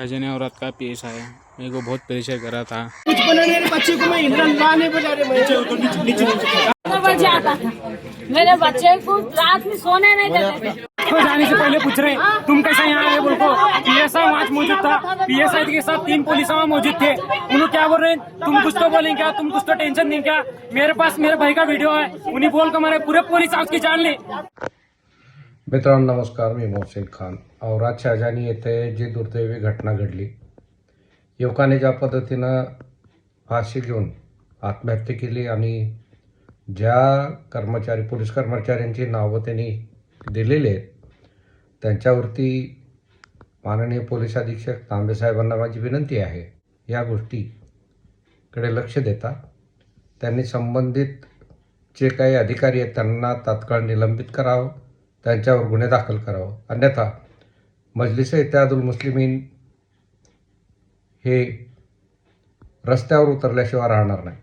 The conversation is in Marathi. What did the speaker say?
खजाने औरत का पेश आया मेरे को बहुत परेशान करा था कुछ बच्चे को मैं इंद्र ला नहीं बजा रहे मैं नीचे कितने बजे आता था। मेरे बच्चे को रात में सोने नहीं देते। थे तो जाने से पहले पूछ रहे तुम कैसे यहाँ आए? बोल को पीएसआई वहाँ मौजूद था। पीएसआई के साथ तीन पुलिस वहाँ मौजूद थे। उन्होंने क्या बोल रहे तुम कुछ तो बोलें क्या? तुम कुछ तो टेंशन नहीं क्या? मेरे पास मेरे भाई का वीडियो है। उन्हीं बोल कर हमारे पूरे पुलिस हाउस की जान ली। मित्रांनो नमस्कार. मी मोहसिन खान. औराद शाहजानी येथे जी दुर्दैवी घटना घडली युवकाने ज्या पद्धतीनं फाशी घेऊन आत्महत्या केली आणि ज्या कर्मचारी पोलीस कर्मचाऱ्यांची नावं त्यांनी दिलेली आहेत त्यांच्यावरती माननीय पोलीस अधीक्षक तांबे साहेबांना माझी विनंती आहे या गोष्टीकडे लक्ष देता. त्यांनी संबंधित जे काही अधिकारी आहेत त्यांना तात्काळ निलंबित करावं. त्यांच्यावर गुन्हे दाखल करावं. अन्यथा मजलिस इत्यादुल मुस्लिमीन हे रस्त्यावर उतरल्याशिवाय राहणार नाही.